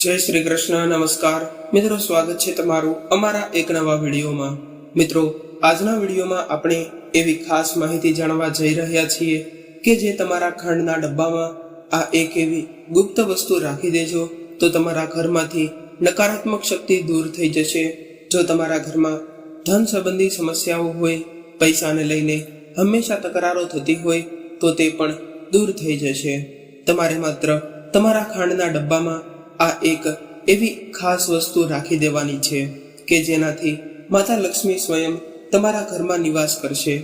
જય શ્રી કૃષ્ણ, નમસ્કાર. મિત્રો, સ્વાગત છે તમારું અમારા એક નવા વિડીયોમાં. મિત્રો, આજના વિડીયોમાં આપણે એવી ખાસ માહિતી જાણવા જઈ રહ્યા છીએ કે જે તમારા ખાંડના ડબ્બામાં આ એક એવી ગુપ્ત વસ્તુ રાખી દેજો, તો તમારા ઘરમાંથી નકારાત્મક શક્તિ દૂર થઈ જશે. જો તમારા ઘરમાં ધન સંબંધી સમસ્યાઓ હોય, પૈસાને લઈને હંમેશા તકરારો થતી હોય, તો તે પણ દૂર થઈ જશે. તમારે માત્ર તમારા ખાંડના ડબ્બામાં આ એક એવી ખાસ વસ્તુ રાખી દેવાની છે કે જેનાથી માતા લક્ષ્મી સ્વયં તમારા ઘરમાં નિવાસ કરશે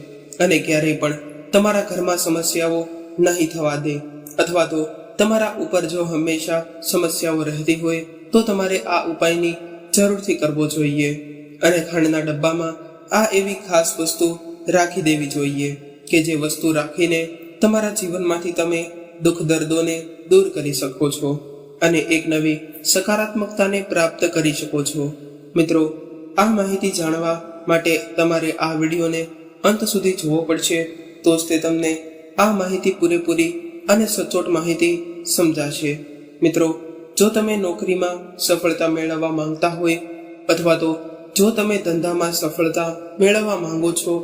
અને ક્યારેય પણ તમારા ઘરમાં સમસ્યાઓ નહીં થવા દે અથવા તો તમારા ઉપર જો હંમેશા સમસ્યાઓ રહેતી હોય તો તમારે આ ઉપાયની જરૂરથી કરવો જોઈએ અને ખાંડના ડબ્બામાં આ એવી ખાસ વસ્તુ રાખી દેવી જોઈએ કે જે વસ્તુ રાખીને તમારા જીવનમાંથી તમે દુઃખ દર્દોને દૂર કરી શકો છો. અને એક નવી સકારાત્મકતાને પ્રાપ્ત કરી શકો છો. મિત્રો, આ માહિતી જાણવા માટે તમારે આ વિડીયોને અંત સુધી જોવો પડશે, તો જ તે તમને આ માહિતી પૂરેપૂરી અને સચોટ માહિતી સમજાશે. મિત્રો, જો તમે નોકરીમાં સફળતા મેળવવા માંગતા હોય અથવા તો જો તમે ધંધામાં સફળતા મેળવવા માંગો છો,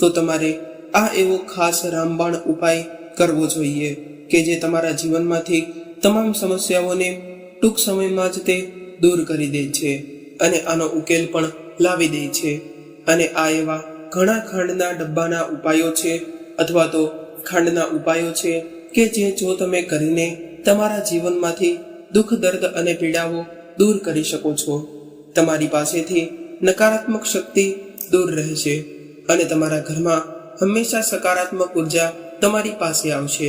તો તમારે આ એવો ખાસ રામબાણ ઉપાય કરવો જોઈએ કે જે તમારા જીવનમાંથી તમામ સમસ્યાઓને ટૂંક સમયમાં જ તે દૂર કરી દે છે અને આનો ઉકેલ પણ લાવી દે છે. અને આ એવા ઘણા ખાંડના ડબ્બાના ઉપાયો છે અથવા તો ખાંડના ઉપાયો છે કે જે જો તમે કરીને તમારા જીવનમાંથી દુઃખ, દર્દ અને પીડાઓ દૂર કરી શકો છો. તમારી પાસેથી નકારાત્મક શક્તિ દૂર રહેશે અને તમારા ઘરમાં હંમેશા સકારાત્મક ઊર્જા તમારી પાસે આવશે.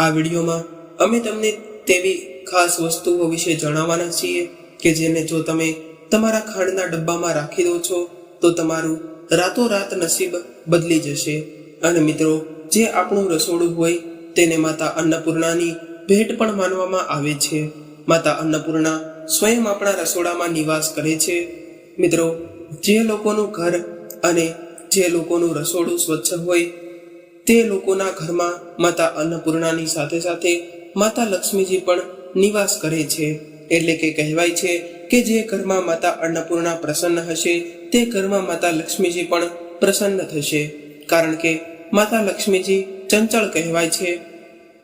આ વિડીયોમાં અમે તમને તેવી ખાસ વસ્તુઓ વિશે જણાવવાના છીએ કે જેને જો તમે તમારા ખાંડના ડબ્બામાં રાખી દો છો, તો તમારું રાતોરાત નસીબ બદલી જશે. અને મિત્રો, જે આપણું રસોડું હોય, તેને માતા અન્નપૂર્ણાની ભેટ પણ માનવામાં આવે છે. માતા અન્નપૂર્ણા સ્વયં આપણા રસોડામાં નિવાસ કરે છે. મિત્રો, જે લોકોનું ઘર અને જે લોકોનું રસોડું સ્વચ્છ હોય, તે લોકોના ઘરમાં માતા અન્નપૂર્ણાની સાથે સાથે માતા લક્ષ્મીજી પણ નિવાસ કરે છે. એટલે કે કહેવાય છે કે જે ઘરમાં માતા અન્નપૂર્ણા પ્રસન્ન હશે, તે ઘરમાં માતા લક્ષ્મીજી પણ પ્રસન્ન થશે. કારણ કે માતા લક્ષ્મીજી ચંચળ કહેવાય છે.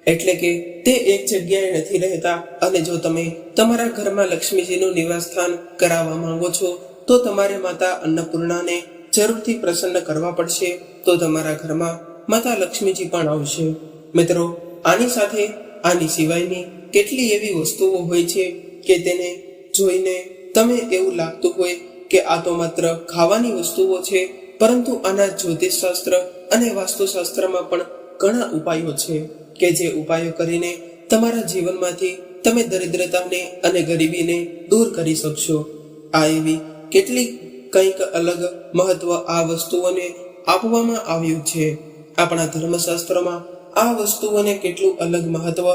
એટલે કે તે એક જગ્યાએ નથી રહેતા અને જો તમે તમારા ઘરમાં લક્ષ્મીજીનું નિવાસસ્થાન કરાવવા માંગો છો, તો તમારે માતા અન્નપૂર્ણાને જરૂરથી પ્રસન્ન કરવા પડશે. તો તમારા ઘરમાં માતા લક્ષ્મીજી પણ આવશે. મિત્રો, આની સાથે આની સિવાયની કેટલી એવી વસ્તુઓ હોય છે કે તેને જોઈને તમે એવું લાગતું હોય કે આ તો માત્ર ખાવાની વસ્તુઓ છે, પરંતુ આના જ્યોતિષશાસ્ત્ર અને વાસ્તુશાસ્ત્રમાં પણ ઘણા ઉપાયો છે કે જે ઉપાયો કરીને તમારા જીવનમાંથી તમે દરિદ્રતાને અને ગરીબીને દૂર કરી શકશો. આ એવી કેટલીક કંઈક અલગ મહત્વ આ વસ્તુઓને આપવામાં આવ્યું છે. આપણા ધર્મશાસ્ત્રમાં આ વસ્તુઓને કેટલું અલગ મહત્વ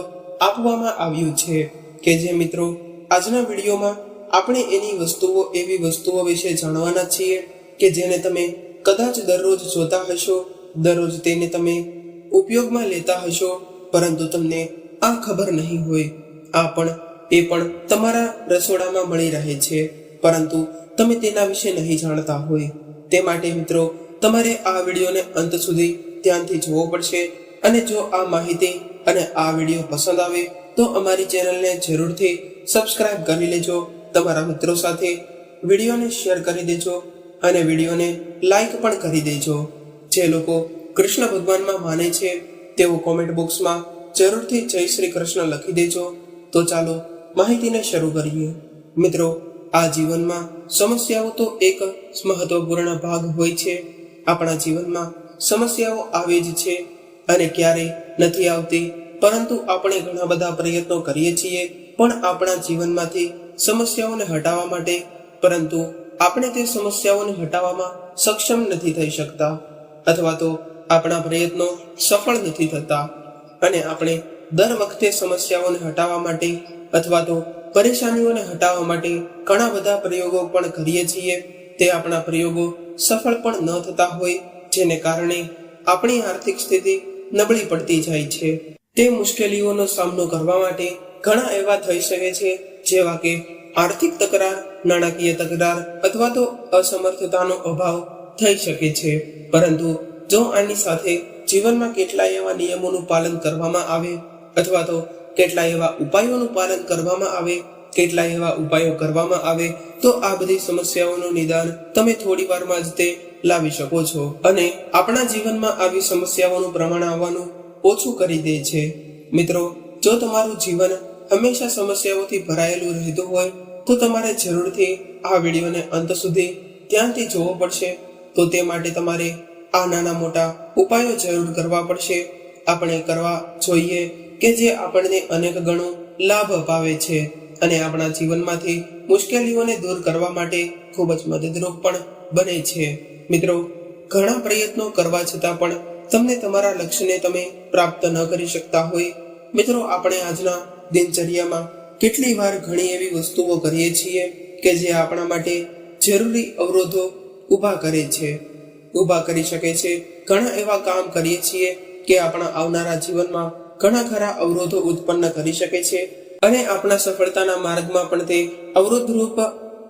આપવામાં આવ્યું છે? કે જે મિત્રો, આજના વિડીયોમાં આપણે એની વસ્તુઓ, એવી વસ્તુઓ વિશે જાણવાના છીએ કે જેને તમે કદાચ દરરોજ જોતા હશો, દરરોજ તેને તમે ઉપયોગમાં લેતા હશો, પરંતુ તમને આ ખબર નહીં હોય. આ પણ, એ પણ તમારા રસોડામાં મળી રહે છે, પરંતુ તમે તેના વિશે નહીં જાણતા હોય. તે માટે મિત્રો, તમારે આ વિડીયોને અંત સુધી ધ્યાનથી જોવો પડશે. અને જો આ માહિતી અને આ વીડિયો પસંદ આવે તો અમારી ચેનલને જરૂરથી સબસ્ક્રાઇબ કરી લેજો. તમારા મિત્રો સાથે વિડીયોને શેર કરી દેજો અને વિડીયોને લાઈક પણ કરી દેજો. જે લોકો કૃષ્ણ ભગવાનમાં માને છે, તેઓ કોમેન્ટ બોક્સમાં જરૂરથી જય શ્રી કૃષ્ણ લખી દેજો. તો ચાલો માહિતીને શરૂ કરીએ. મિત્રો, આ જીવનમાં સમસ્યાઓ તો એક મહત્વપૂર્ણ ભાગ હોય છે. આપણા જીવનમાં સમસ્યાઓ આવે જ છે. અને ક્યારેય નથી આવતી. પરંતુ આપણે ઘણા બધા પ્રયત્નો કરીએ છીએ, પણ આપણા જીવનમાંથી સમસ્યાઓને હટાવવા માટે. પરંતુ આપણે તે સમસ્યાઓને હટાવવામાં સક્ષમ નથી થઈ શકતા, અથવા તો આપણા પ્રયત્નો સફળ નથી થતા. અને આપણે દર વખતે સમસ્યાઓને હટાવવા માટે, અથવા તો પરેશાનીઓને હટાવવા માટે ઘણા બધા પ્રયોગો પણ કરીએ છીએ. તે આપણા પ્રયોગો સફળ પણ ન થતા હોય, જેને કારણે આપણી આર્થિક સ્થિતિ નબળી પડતી જાય છે. તે મુશ્કેલીઓનો સામનો કરવા માટે ઘણા એવા થઈ શકે છે, જેવા કે આર્થિક તકરાર, નાણાકીય તકરાર અથવા તો અસમર્થતાનો અભાવ થઈ શકે છે. પરંતુ જો આની સાથે જીવનમાં કેટલાય એવા નિયમોનું પાલન કરવામાં આવે અથવા તો કેટલાય એવા ઉપાયોનું પાલન કરવામાં આવે, કેટલાય એવા ઉપાયો કરવામાં આવે, તો આ બધી સમસ્યાઓનું નિદાન તમે થોડી વારમાં જ તે લાવી શકો છો. અને આપણા જીવનમાં આવી સમસ્યાઓનું પ્રમાણ આવવાનું ઓછું કરી દે છે. મિત્રો, જો તમારું જીવન હંમેશા સમસ્યાઓથી ભરાયેલું રહેતું હોય, તો તમારે જરૂરથી આ વિડીયોને અંત સુધી ધ્યાનથી જોવો પડશે. તો તે માટે તમારે આ નાના મોટા ઉપાયો જરૂર કરવા પડશે. આપણે કરવા જોઈએ કે જે આપણને અનેક ગણો લાભ અપાવે છે અને આપણા જીવનમાંથી મુશ્કેલીઓને દૂર કરવા માટે ખૂબ જ મદદરૂપ પણ બને છે. મિત્રો, ઘણા પ્રયત્નો કરવા છતાં પણ તમને તમારા લક્ષ્યને તમે પ્રાપ્ત ન કરી શકતા હોય. મિત્રો, આપણે આજના દિનચર્યામાં કેટલી વાર ઘણી એવી વસ્તુઓ કરીએ છીએ કે જે આપણા માટે જરૂરી અવરોધો ઊભા કરે છે. ઊભા કરી શકે છે. ઘણા એવા કામ કરીએ છીએ કે આપણા આવનારા જીવનમાં ઘણા ખરા અવરોધો ઉત્પન્ન કરી શકે છે અને આપણા સફળતાના માર્ગમાં પણ તે અવરોધરૂપ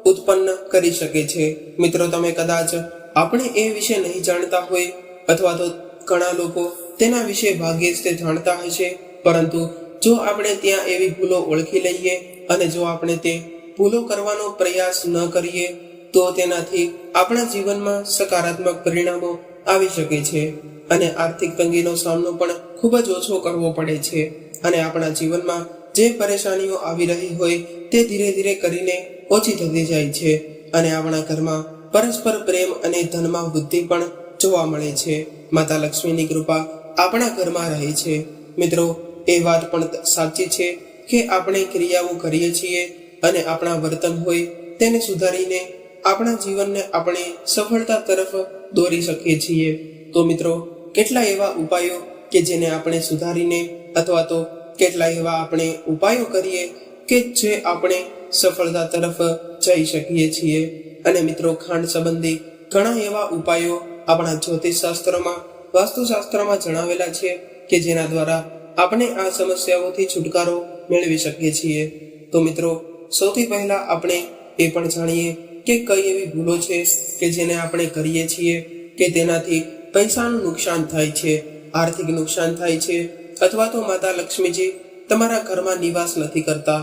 ઉત્પન્ન કરી શકે છે. મિત્રો, તમે કદાચ આપણે એ વિશે નહીં જાણતા હોય અથવા તો ઘણા લોકો તેના વિશે ભાગ્યે જ તે જાણતા હશે પરંતુ જો આપણે ત્યાં એવી ભૂલો ઓળખી લઈએ અને જો આપણે તે ભૂલો કરવાનો પ્રયાસ ન કરીએ, તો તેનાથી આપણા જીવનમાં સકારાત્મક પરિણામો આવી શકે છે અને આર્થિક તંગીનો સામનો પણ ખૂબ જ ઓછો કરવો પડે છે. અને આપણા જીવનમાં જે પરેશાનીઓ આવી રહી હોય તે ધીરે ધીરે કરીને ઓછી થતી જાય છે અને આપણા ઘરમાં પરસ્પર પ્રેમ અને ધનમાં વૃદ્ધિ પણ જોવા મળે છે. માતા લક્ષ્મીની કૃપા આપણા ઘરમાં રહે છે. મિત્રો, એ વાત પણ સાચી છે કે આપણે ક્રિયાઓ કરીએ છીએ અને આપણા વર્તન હોય તેને સુધારીને આપણા જીવનને આપણે સફળતા તરફ દોરી શકીએ છીએ. તો મિત્રો, કેટલા એવા ઉપાયો કે જેને આપણે સુધારીને અથવા તો કેટલા એવા આપણે ઉપાયો કરીએ કે જે આપણે સફળતા તરફ જઈ શકીએ છીએ. અને મિત્રો, ખાંડ સંબંધી ઘણા એવા ઉપાયો આપણા જ્યોતિષ શાસ્ત્રમાં વાસ્તુશાસ્ત્રમાં જણાવેલા છે કે જેના દ્વારા આપણે આ સમસ્યાઓથી છુટકારો મેળવી શકીએ છીએ. તો મિત્રો, સૌથી પહેલા આપણે એ પણ જાણીએ કે કઈ એવી ભૂલો છે કે જેને આપણે કરીએ છીએ કે તેનાથી પૈસાનું નુકસાન થાય છે, આર્થિક નુકસાન થાય છે, અથવા તો માતા લક્ષ્મીજી તમારા ઘરમાં નિવાસ નથી કરતા.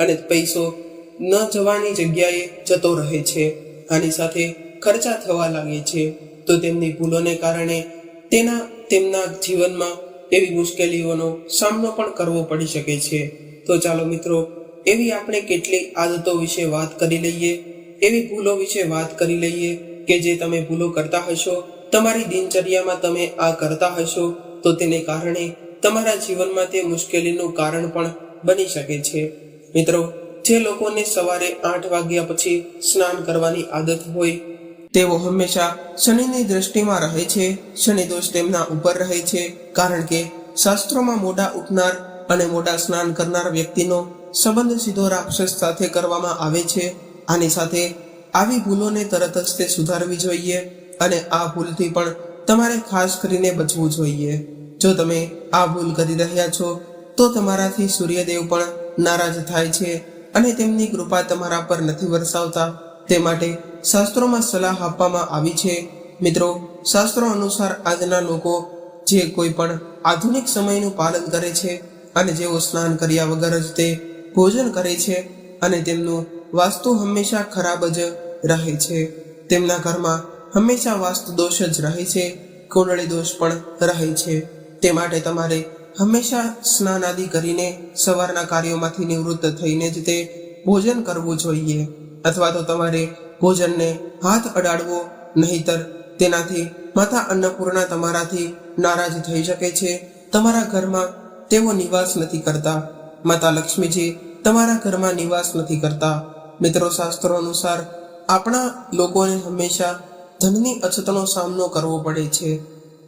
અને પૈસો ન જવાની જગ્યાએ જતો રહે છે આની સાથે ખર્ચા થવા લાગે છે, તો તેમની ભૂલોને કારણે તેના, તેમના જીવનમાં એવી મુશ્કેલીઓનો સામનો પણ કરવો પડી શકે છે. તો ચાલો મિત્રો, એવી આપણે કેટલી આદતો વિશે વાત કરી લઈએ, એવી ભૂલો વિશે વાત કરી લઈએ કે જે તમે ભૂલો કરતા હશો, તમારી દિનચર્યામાં તમે આ કરતા હશો, તો તેને કારણે તમારા જીવનમાં તે મુશ્કેલીનું કારણ પણ બની શકે છે. મિત્રો જે લોકોને સવારે આઠ વાગ્યા પછી સ્નાન કરવાની આદત હોય, તેઓ હંમેશા શનિની દ્રષ્ટિમાં રહે છે. શનિ દોષ તેમના ઉપર રહે છે, કારણ કે શાસ્ત્રોમાં મોડા ઉઠનાર અને મોટા સ્નાન કરનાર વ્યક્તિનો સંબંધ સીધો રાક્ષસ સાથે કરવામાં આવે છે. આની સાથે આવી ભૂલોને તરત જ તે સુધારવી જોઈએ અને આ ભૂલથી પણ તમારે ખાસ કરીને બચવું જોઈએ. જો તમે આ ભૂલ કરી રહ્યા છો, તો તમારાથી સૂર્યદેવ પણ નારાજ થાય છે. અને તેમની કૃપા તમારા પર નથી વરસાવતા. તે માટે શાસ્ત્રોમાં સલાહ આપવામાં આવી છે. મિત્રો, શાસ્ત્રો અનુસાર આજના લોકો જે કોઈ પણ આધુનિક સમયનું પાલન કરે છે અને જેઓ સ્નાન કર્યા વગર જ તે ભોજન કરે છે અને તેમનું વાસ્તુ હંમેશા ખરાબ જ રહે છે. તેમના ઘરમાં હંમેશા વાસ્તુ દોષ જ રહે છે. કુંડળી દોષ પણ રહે છે. તે માટે તમારે હંમેશા સ્નાન આદિ કરીને સવારના કાર્યોમાંથી નિવૃત્ત થઈને જ તે ભોજન કરવું જોઈએ. અથવા તો તમારે ભોજનને હાથ અડાડવો, નહીતર તેનાથી માતા અન્નપૂર્ણા તમારાથી નારાજ થઈ શકે છે. તમારા ઘરમાં તેઓ નિવાસ નથી કરતા. માતા લક્ષ્મીજી, તમારા ઘરમાં નિવાસ નથી કરતા. મિત્રો, શાસ્ત્રો અનુસાર આપણા લોકોને હંમેશા ધનની અછતનો સામનો કરવો પડે છે.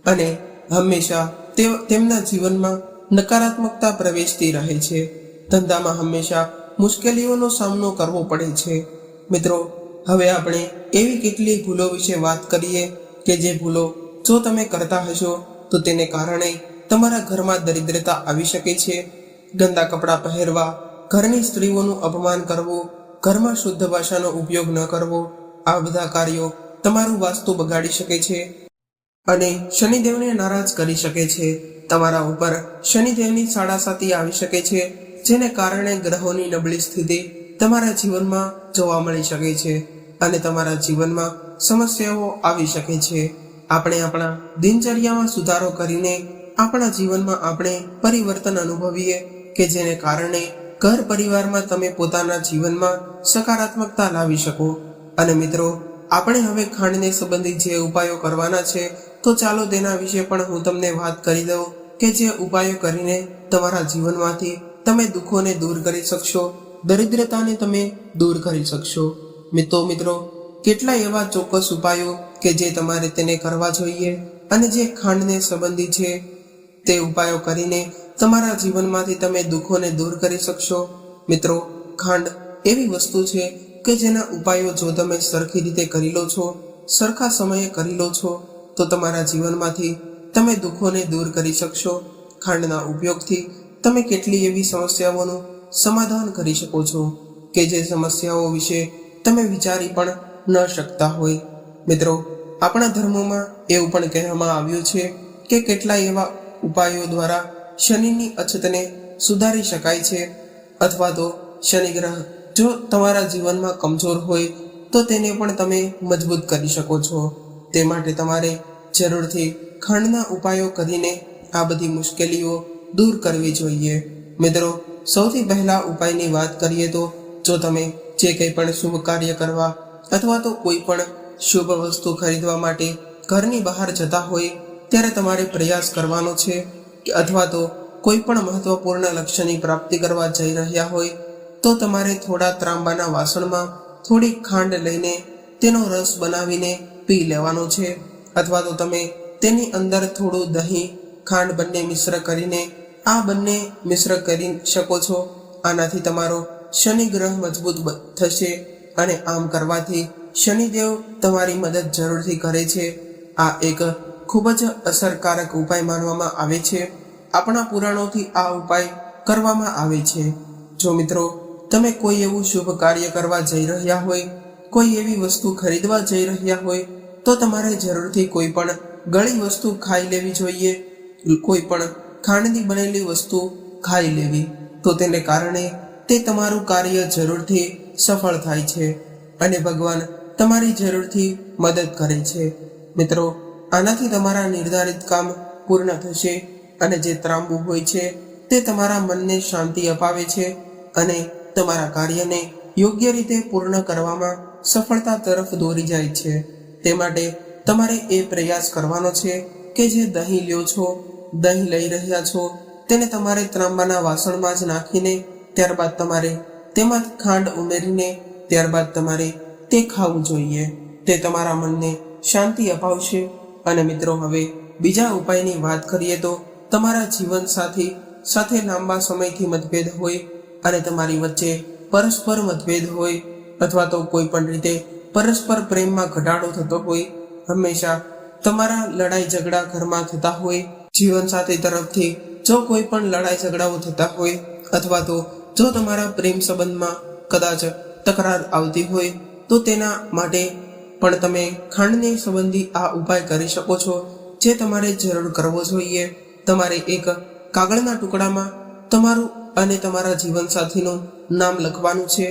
અને હંમેશા તે તેમના જીવનમાં નકારાત્મકતા પ્રવેશતી રહે છે. ધંધામાં હંમેશા મુશ્કેલીઓનો સામનો કરવો પડે છે. મિત્રો, હવે આપણે એવી કેટલી ભૂલો વિશે વાત કરીએ કે જે ભૂલો જો તમે કરતા હશો, તો તેને કારણે તમારા ઘરમાં દરિદ્રતા આવી શકે છે. ગંદા કપડાં પહેરવા, ઘરની સ્ત્રીઓનું અપમાન કરવું, ઘરમાં શુદ્ધ ભાષાનો ઉપયોગ ન કરવો, આ બધા કાર્યો તમારું વાસ્તુ બગાડી શકે છે. અને શનિદેવને નારાજ કરી શકે છે. તમારા ઉપર શનિદેવની સાડાસાતી આવી શકે છે, જેને કારણે ગ્રહોની નબળી સ્થિતિ તમારા જીવનમાં જોવા મળી શકે છે અને તમારા જીવનમાં સમસ્યાઓ આવી શકે છે. આપણે આપણા દિનચર્યામાં સુધારો કરીને આપણા જીવનમાં આપણે પરિવર્તન અનુભવીએ કે જેને કારણે ઘર પરિવારમાં તમે પોતાના જીવનમાં સકારાત્મકતા લાવી શકો. અને મિત્રો, આપણે હવે ખાંડને સંબંધિત જે ઉપાયો કરવાના છે તો ચાલો તેના વિશે પણ હું તમને વાત કરી દઉં કે જે ઉપાયો કરીને તમારા જીવનમાંથી તમે દુઃખોને દૂર કરી શકશો, દરિદ્રતાને તમે દૂર કરી શકશો. મિત્રો મિત્રો કેટલા એવા ચોક્કસ ઉપાયો કે જે તમારે તેને કરવા જોઈએ અને જે ખાંડને સંબંધી છે તે ઉપાયો કરીને તમારા જીવનમાંથી તમે દુઃખોને દૂર કરી શકશો. મિત્રો, ખાંડ એવી વસ્તુ છે કે જેના ઉપાયો જો તમે સરખી રીતે કરી લો છો, સરખા સમયે કરી લો છો તો તમારા જીવનમાંથી તમે દુઃખોને દૂર કરી શકશો. ખાંડના ઉપયોગથી તમે કેટલી એવી સમસ્યાઓનું સમાધાન કરી શકો છો કે જે સમસ્યાઓ વિશે તમે વિચારી પણ ન શકતા હોય. મિત્રો, આપણા ધર્મોમાં એવું પણ કહેવામાં આવ્યું છે કે કેટલા એવા ઉપાયો દ્વારા શનિની અછતને સુધારી શકાય છે. અથવા તો શનિ ગ્રહ જો તમારા જીવનમાં કમજોર હોય તો તેને પણ તમે મજબૂત કરી શકો છો. તે માટે તમારે જરૂરથી ખાંડના ઉપાયો કરીને આ બધી મુશ્કેલીઓ દૂર કરવી જોઈએ. મિત્રો, સૌથી પહેલા ઉપાયની વાત કરીએ તો, જો તમે જે કંઈ પણ શુભ કાર્ય કરવા અથવા તો કોઈ પણ શુભ વસ્તુ ખરીદવા માટે ઘરની બહાર જતા હોય, ત્યારે તમારે પ્રયાસ કરવાનો છે કે અથવા તો કોઈ પણ મહત્વપૂર્ણ લક્ષ્યની પ્રાપ્તિ કરવા જઈ રહ્યા હોય, તો તમારે થોડા ત્રાંબાના વાસણમાં થોડી ખાંડ લઈને તેનો રસ બનાવીને પી લેવાનો છે અથવા તો તમે તેની અંદર થોડું દહીં, ખાંડ બંને મિશ્ર કરીને આ બંને મિશ્ર કરી શકો છો. આનાથી તમારો શનિ ગ્રહ મજબૂત થશે અને આમ કરવાથી શનિદેવ તમારી મદદ જરૂરથી કરે છે. આ એક ખૂબ જ અસરકારક ઉપાય માનવામાં આવે છે. આપણા પુરાણોથી આ ઉપાય કરવામાં આવે છે. જો મિત્રો, તમે કોઈ એવું શુભ કાર્ય કરવા જઈ રહ્યા હોય, કોઈ એવી વસ્તુ ખરીદવા જઈ રહ્યા હોય તો તમારે જરૂરથી કોઈ પણ ગળી વસ્તુ ખાઈ લેવી જોઈએ. કોઈ પણ ખાંડની બનેલી વસ્તુ ખાઈ લેવી. તો તેને કારણે તે તમારું કાર્ય જરૂરથી સફળ થાય છે અને ભગવાન તમારી જરૂરથી મદદ કરે છે. મિત્રો, આનાથી તમારા નિર્ધારિત કામ પૂર્ણ થશે અને જે ત્રાંબુ હોય છે તે તમારા મનને શાંતિ અપાવે છે અને તમારા કાર્યને યોગ્ય રીતે પૂર્ણ કરવામાં સફળતા તરફ દોરી જાય છે. તે માટે તમારે એ પ્રયાસ કરવાનો છે કે જે દહીં લ્યો છો, દહીં લઈ રહ્યા છો, તેને તમારે ત્રાંબાના વાસણમાં જ નાખીને ત્યારબાદ તમારે તેમાં ખાંડ ઉમેરીને ત્યારબાદ તમારે તે ખાવું જોઈએ. તે તમારા મનને શાંતિ અપાવશે. અને મિત્રો, હવે બીજા ઉપાયની વાત કરીએ તો તમારા જીવન સાથી, સાથે લાંબા સમયથી મતભેદ હોય અને તમારી વચ્ચે પરસ્પર મતભેદ હોય અથવા તો કોઈ પણ રીતે પરસ્પર પ્રેમમાં ઘટાડો થતો હોય, હંમેશા તમારા લડાઈ ઝઘડા ઘરમાં થતા હોય જીવનસાથી તરફથી જો કોઈ પણ લડાઈ ઝઘડાઓ થતા હોય, અથવા તો જો તમારા પ્રેમ સંબંધમાં કદાચ તકરાર આવતી હોય, તો તેના માટે પણ તમે ખાંડની સંબંધી આ ઉપાય કરી શકો છો, જે તમારે જરૂર કરવો જોઈએ. તમારે એક કાગળના ટુકડામાં તમારું અને તમારા જીવનસાથીનું નામ લખવાનું છે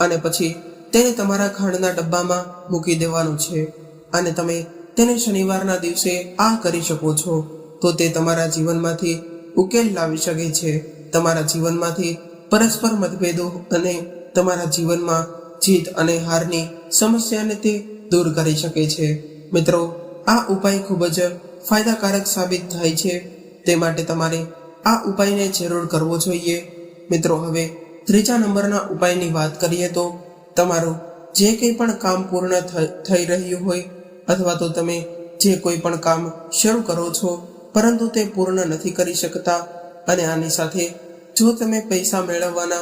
અને પછી તેને તમારા ખાંડના ડબ્બામાં મૂકી દેવાનું છે અને તમે તેને શનિવારના દિવસે આ કરી શકો છો. તો તે તમારા જીવનમાંથી ઉકેલ લાવી શકે છે. તમારા જીવનમાંથી પરસ્પર મતભેદો અને તમારા જીવનમાં જીત અને હારની સમસ્યાને તે દૂર કરી શકે છે. મિત્રો, આ ઉપાય ખૂબ જ ફાયદાકારક સાબિત થાય છે. તે માટે તમારે આ ઉપાયને જરૂર કરવો જોઈએ. મિત્રો, હવે ત્રીજા નંબરના ઉપાયની વાત કરીએ તો તમારું જે કંઈ પણ કામ પૂર્ણ થઈ રહ્યું હોય, અથવા તો તમે જે કોઈ પણ કામ શરૂ કરો છો, પરંતુ તે પૂર્ણ નથી કરી શકતા, અને આની સાથે જો તમે પૈસા મેળવવાના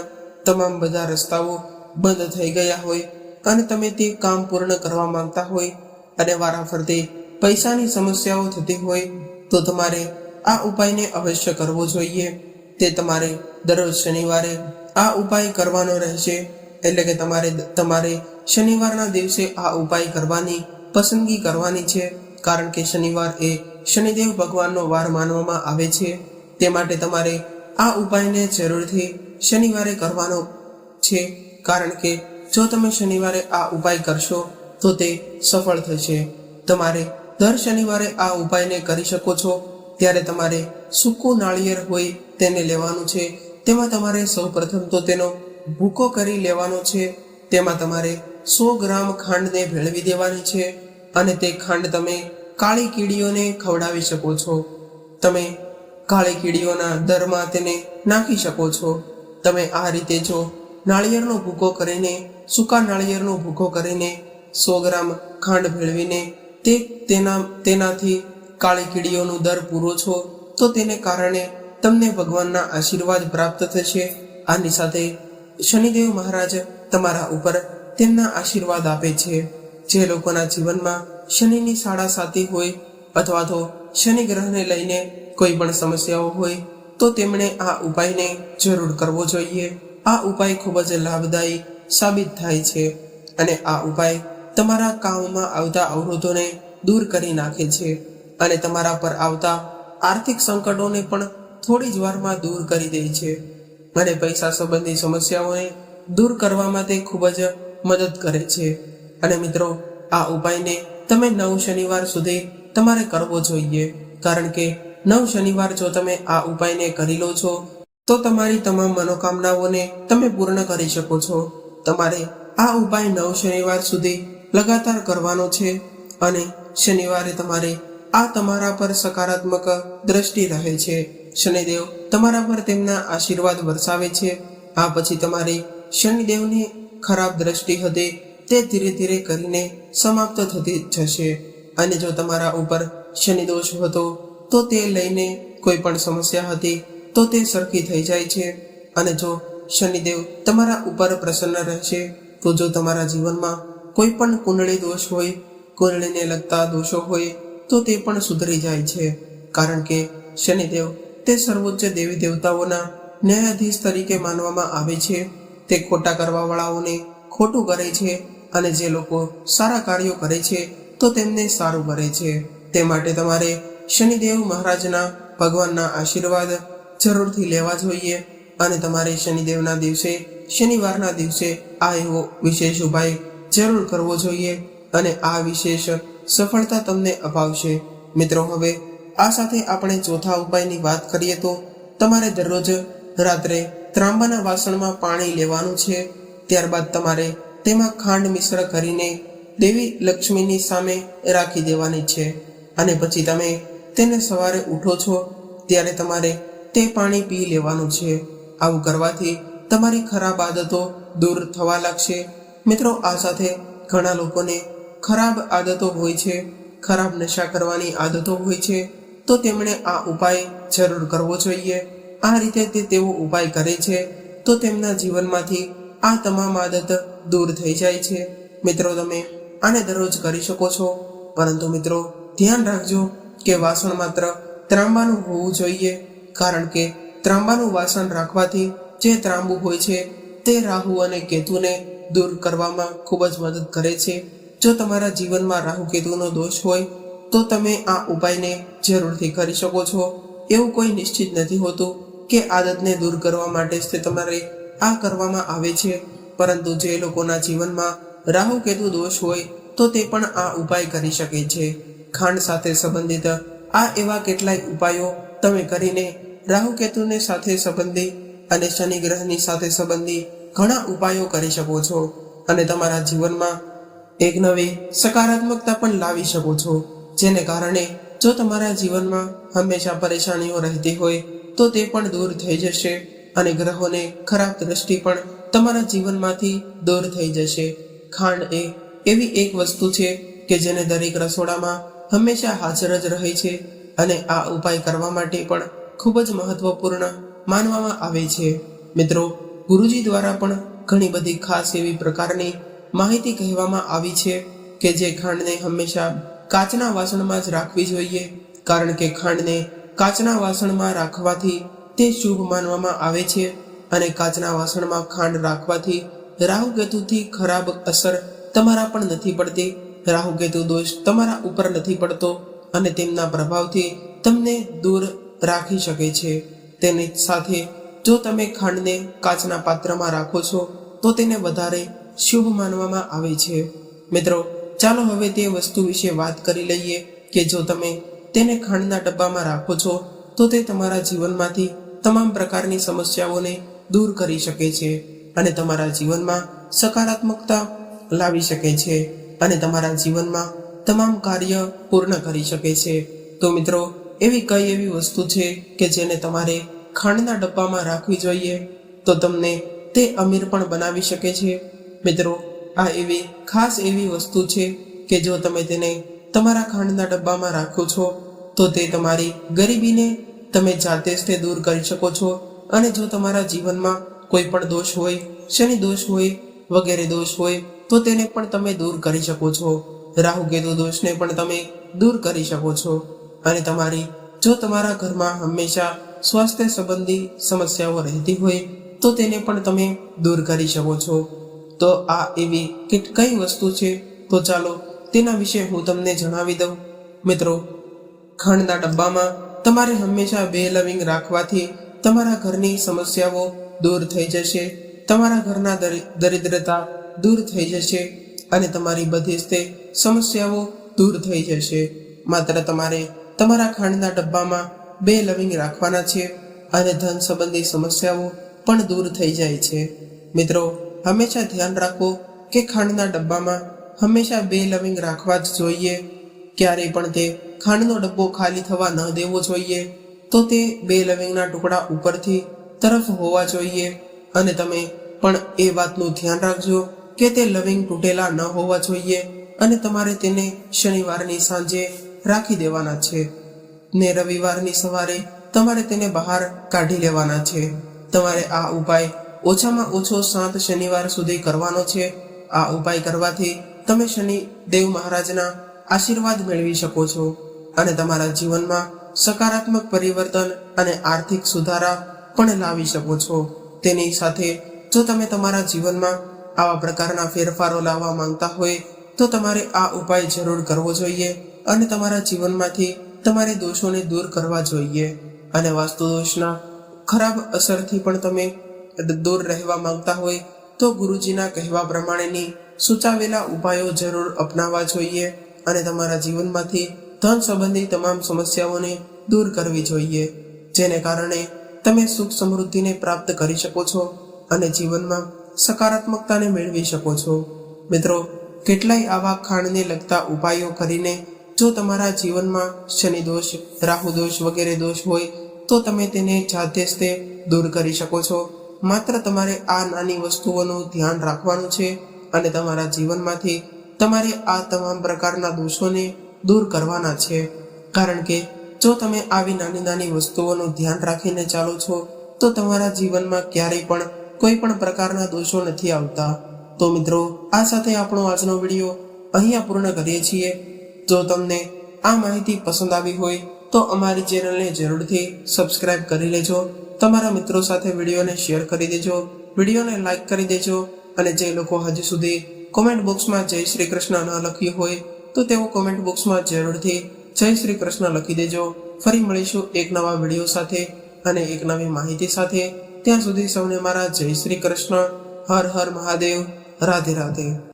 તમામ બધા રસ્તાઓ બંધ થઈ ગયા હોય, અને તમે તે કામ પૂર્ણ કરવા માંગતા હોય, અને વારાફરતે પૈસાની સમસ્યાઓ થતી હોય, તો તમારે આ ઉપાયને અવશ્ય કરવો જોઈએ. તે તમારે દરરોજ શનિવારે આ ઉપાય કરવાનો રહેશે. એટલે કે તમારે તમારે શનિવારના દિવસે આ ઉપાય કરવાની પસંદગી કરવાની છે. કારણ કે શનિવાર એ શનિદેવ ભગવાનનો વાર માનવામાં આવે છે. તે માટે તમારે આ ઉપાયને જરૂરથી શનિવારે કરવાનો છે. કારણ કે જો તમે શનિવારે આ ઉપાય કરશો, તો તે સફળ થશે. તમારે દર શનિવારે આ ઉપાયને કરી શકો છો. ત્યારે તમારે સૂકું નાળિયેર હોય તેને લેવાનું છે. તેમાં તમારે સૌપ્રથમ તો તેનો ભૂકો કરી લેવાનો છે, તેમાં તમારે સો ગ્રામ ખાંડને ભેળવી દેવાની છે અને તે ખાંડ તમે કાળી કીડીઓને ખવડાવી શકો છો. તમે કાળી કીડીઓના દરમાં તેને નાખી શકો છો. તમે આ રીતે જો નાળિયેરનો ભૂકો કરીને, સૂકા નાળિયેરનો ભૂકો કરીને સો ગ્રામ ખાંડ ભેળવીને તે તેના, તેનાથી કાળી કીડીઓનું દર પૂરો છો, તો તેને કારણે તમને ભગવાનના આશીર્વાદ પ્રાપ્ત થશે. આની સાથે શનિદેવ મહારાજ તમારા ઉપર તેમના આશીર્વાદ આપે છે. જે લોકોના જીવનમાં શનિની સાડા સાતી હોય અથવા તો શનિ ગ્રહને લઈને કોઈ પણ સમસ્યાઓ હોય, તો તેમણે આ ઉપાયને જરૂર કરવો જોઈએ. આ ઉપાય ખૂબ જ લાભદાયી સાબિત થાય છે અને આ ઉપાય તમારા કામમાં આવતા અવરોધોને દૂર કરી નાખે છે અને તમારા પર આવતા આર્થિક સંકટોને પણ થોડી જ વારમાં દૂર કરી દે છે. અને પૈસા સંબંધી સમસ્યાઓને દૂર કરવામાં તે ખૂબ જ મદદ કરે છે. અને મિત્રો, આ ઉપાયને તમે નવ શનિવાર સુધી તમારે કરવો જોઈએ. કારણ કે નવ શનિવાર જો તમે આ ઉપાયને કરી લો છો, તો તમારી તમામ મનોકામનાઓને તમે પૂર્ણ કરી શકો છો. તમારે આ ઉપાય નવ શનિવાર સુધી લગાતાર કરવાનો છે અને શનિવારે તમારે આ તમારા પર સકારાત્મક દ્રષ્ટિ રહે છે. શનિદેવ તમારા પર તેમના આશીર્વાદ વરસાવે છે. આ પછી તમારે શનિદેવની ખરાબ દ્રષ્ટિ હતી તે ધીરે ધીરે કરીને સમાપ્ત થતી જશે. અને જો તમારા ઉપર શનિ દોષ હતો, તો તે લઈને કોઈ પણ સમસ્યા હતી, તો તે સરખી થઈ જાય છે. અને જો શનિદેવ તમારા ઉપર પ્રસન્ન રહેશે, તો જો તમારા જીવનમાં કોઈ પણ કુંડળી દોષ હોય, કુંડળીને લગતા દોષો હોય, તો તે પણ સુધરી જાય છે. કારણ કે શનિદેવ તે સર્વોચ્ચ દેવી દેવતાઓના ન્યાયાધીશ તરીકે માનવામાં આવે છે. તે ખોટા કરવાવાળાઓને ખોટું કરે છે અને જે લોકો સારા કાર્યો કરે છે, તો તેમને સારું કરે છે. તે માટે તમારે શનિદેવ મહારાજના ભગવાનના આશીર્વાદ જરૂરથી લેવા જોઈએ અને તમારે શનિદેવના દિવસે, શનિવારના દિવસે આ એવો વિશેષ ઉપાય જરૂર કરવો જોઈએ અને આ વિશેષ સફળતા તમને અપાવશે. મિત્રો, હવે આ સાથે આપણે ચોથા ઉપાયની વાત કરીએ તો તમારે દરરોજ રાત્રે ત્રાંબાના વાસણમાં પાણી લેવાનું છે. ત્યારબાદ તમારે તેમાં ખાંડ મિશ્ર કરીને દેવી લક્ષ્મીની સામે રાખી દેવાની છે. અને પછી તમે તેને સવારે ઉઠો છો, ત્યારે તમારે તે પાણી પી લેવાનું છે. આવું કરવાથી તમારી ખરાબ આદતો દૂર થવા લાગશે. મિત્રો, આ સાથે ઘણા લોકોને ખરાબ આદતો હોય છે. ખરાબ નશા કરવાની આદતો હોય છે. તો તેમણે આ ઉપાય જરૂર કરવો જોઈએ. આ રીતે તે તેઓ ઉપાય કરે છે, તો તેમના જીવનમાંથી આ તમામ આદત દૂર થઈ જાય છે. મિત્રો, તમે આને દરરોજ કરી શકો છો. પરંતુ મિત્રો, ધ્યાન રાખજો કે વાસણ માત્ર ત્રાંબાનું હોવું જોઈએ, કારણ કે ત્રાંબાનું વાસણ રાખવાથી જે ત્રાંબુ હોય છે, તે રાહુ અને કેતુને દૂર કરવામાં ખૂબ જ મદદ કરે છે. જો તમારા જીવનમાં રાહુ કેતુનો દોષ હોય તો તમે આ ઉપાયને જરૂરથી કરી શકો છો. એવું કોઈ નિશ્ચિત નથી હોતું કે આદતને દૂર કરવા માટે જ તે તમારે આ કરવામાં આવે છે. પરંતુ જે લોકોના જીવનમાં રાહુ કેતુ દોષ હોય, તો તે પણ આ ઉપાય કરી શકે છે. ખાંડ સાથે સંબંધિત આ એવા કેટલાય ઉપાયો તમે કરીને રાહુ કેતુને સાથે સંબંધી અને શનિ ગ્રહની સાથે સંબંધી ઘણા ઉપાયો કરી શકો છો અને તમારા જીવનમાં એક નવી સકારાત્મકતા પણ લાવી શકો છો. જેને કારણે જો તમારા જીવનમાં હંમેશા પરેશાનીઓ રહેતી હોય, તો તે પણ દૂર થઈ જશે અને ગ્રહોને ખરાબ દ્રષ્ટિ પણ તમારા જીવનમાંથી દૂર થઈ જશે. ખાંડ એ એવી એક વસ્તુ છે કે જેને દરેક રસોડામાં હંમેશા હાજર જ રહે છે અને આ ઉપાય કરવા માટે પણ ખૂબ જ મહત્વપૂર્ણ માનવામાં આવે છે. મિત્રો, ગુરુજી દ્વારા પણ ઘણી બધી ખાસ એવી પ્રકારની માહિતી કહેવામાં આવી છે કે જે ખાંડને હંમેશા કાચના વાસણમાં જ રાખવી જોઈએ, કારણ કે ખાંડને કાચના વાસણમાં રાખવાથી તે શુભ માનવામાં આવે છે અને કાચના વાસણમાં ખાંડ રાખવાથી રાહુકેતુથી ખરાબ અસર તમારા પણ નથી પડતી. રાહુકેતુ દોષ તમારા ઉપર નથી પડતો અને તેમના પ્રભાવથી તમને દૂર રાખી શકે છે. તેની સાથે જો તમે ખાંડને કાચના પાત્રમાં રાખો છો, તો તેને વધારે શુભ માનવામાં આવે છે. મિત્રો ચાલો હવે તે વસ્તુ વિશે વાત કરી લઈએ કે જો તમે તેને ખાંડના ડબ્બામાં રાખો છો, તો તે તમારા જીવનમાંથી તમામ પ્રકારની સમસ્યાઓને દૂર કરી શકે છે અને તમારા જીવનમાં સકારાત્મકતા લાવી શકે છે અને તમારા જીવનમાં તમામ કાર્ય પૂર્ણ કરી શકે છે. તો મિત્રો, એવી કઈ એવી વસ્તુ છે કે જેને તમારે ખાંડના ડબ્બામાં રાખવી જોઈએ? તો તમને તે અમીર પણ બનાવી શકે છે. મિત્રો આ એવી ખાસ એવી વસ્તુ છે કે જો તમે તેને તમારા ખાંડના ડબ્બામાં રાખો છો, તો તે તમારી ગરીબીને તમે જાતે જ તે દૂર કરી શકો છો. અને જો તમારા જીવનમાં કોઈ પણ દોષ હોય, શનિ દોષ હોય, વગેરે દોષ હોય, તો તેને પણ તમે દૂર કરી શકો છો. રાહુ કેતુ દોષને પણ તમે દૂર કરી શકો છો. અને તમારી, જો તમારા ઘરમાં હંમેશા સ્વાસ્થ્ય સંબંધી સમસ્યાઓ રહેતી હોય, તો તેને પણ તમે દૂર કરી શકો છો. તો આ એવી કે કઈ વસ્તુ છે? તો ચાલો, તેના વિશે હું તમને જણાવી દઉં. મિત્રો, ખાંડના ડબ્બામાં તમારે હંમેશા બે લવિંગ રાખવાથી તમારા ઘરની સમસ્યાઓ દૂર થઈ જશે, તમારા ઘરના દરિ- દરિદ્રતા દૂર થઈ જશે અને તમારી બધી જ તે સમસ્યાઓ દૂર થઈ જશે. માત્ર તમારે તમારા ખાંડના ડબ્બામાં બે લવિંગ રાખવાના છે અને ધન સંબંધી સમસ્યાઓ પણ દૂર થઈ જાય છે. મિત્રો હંમેશા ધ્યાન રાખો કે ખાંડના ડબ્બામાં હંમેશા બે લવિંગ રાખવા જ જોઈએ. ક્યારેય પણ તે ખાંડનો ડબ્બો ખાલી થવા ન દેવો જોઈએ. તો તે બે લવિંગના ટુકડા ઉપરથી તરફ હોવા જોઈએ. અને તમે પણ એ વાતનું ધ્યાન રાખજો કે તે લવિંગ તૂટેલા ન હોવા જોઈએ અને તમારે તેને શનિવારની સાંજે રાખી દેવાના છે. ને રવિવારની સવારે તમારે તેને બહાર કાઢી લેવાના છે. તમારે આ ઉપાય ઓછામાં ઓછો સાત શનિવાર સુધી કરવાનો છે. આ ઉપાય કરવાથી તમે શનિ દેવ મહારાજના આશીર્વાદ મેળવી શકો છો અને તમારા જીવનમાં સકારાત્મક પરિવર્તન અને આર્થિક સુધારા પણ લાવી શકો છો. તેની સાથે જો તમે તમારા જીવનમાં આવા પ્રકારના ફેરફારો લાવવા માંગતા હોય, તો તમારે આ ઉપાય જરૂર કરવો જોઈએ અને તમારા જીવનમાંથી તમારે દોષોને દૂર કરવા જોઈએ. અને વાસ્તુ દોષના ખરાબ અસરથી પણ તમે દૂર રહેવા માંગતા હોય તો ગુરુજીના કહેવા પ્રમાણેની સૂચાવેલા ઉપાયો જરૂર અપનાવવા જોઈએ અને તમારા જીવનમાંથી ધન સંબંધી તમામ સમસ્યાઓને દૂર કરવી જોઈએ, જેને કારણે તમે સુખ સમૃદ્ધિને પ્રાપ્ત કરી શકો છો અને જીવનમાં સકારાત્મકતાને મેળવી શકો છો. મિત્રો, કેટલાય આવા ખાણને લગતા ઉપાયો કરીને જો તમારા જીવનમાં શનિ દોષ, રાહુ દોષ વગેરે દોષ હોય તો તમે તેને જાતે જ તે દૂર કરી શકો છો. માત્ર તમારે આ નાની વસ્તુઓનું ધ્યાન રાખવાનું છે અને તમારા જીવનમાંથી તમારે આ તમામ પ્રકારના દોષોને દૂર કરવાના છે. કારણ કે જો તમે આવી નાની નાની વસ્તુઓનું ધ્યાન રાખીને ચાલો છો, તો તમારા જીવનમાં ક્યારેય પણ કોઈ પણ પ્રકારના દોષો નથી આવતા. તો મિત્રો, આ સાથે આપણો આજનો વીડિયો અહીંયા પૂર્ણ કરીએ છીએ. જો તમને આ માહિતી પસંદ આવી હોય, તો અમારી ચેનલને જરૂરથી સબસ્ક્રાઇબ કરી લેજો. તમારા મિત્રો સાથે વિડીયોને શેર કરી દેજો, વિડીયોને લાઈક કરી દેજો અને જે લોકો હજુ સુધી કોમેન્ટ બોક્સમાં જય શ્રી કૃષ્ણ ન લખ્યું હોય, તો તેઓ કોમેન્ટ બોક્સમાં જરૂરથી જય શ્રી કૃષ્ણ લખી દેજો. ફરી મળીશું એક નવા વીડિયો સાથે અને એક નવી માહિતી સાથે. ત્યાં સુધી સૌને મારા જય શ્રી કૃષ્ણ. હર હર મહાદેવ. રાધે રાધે.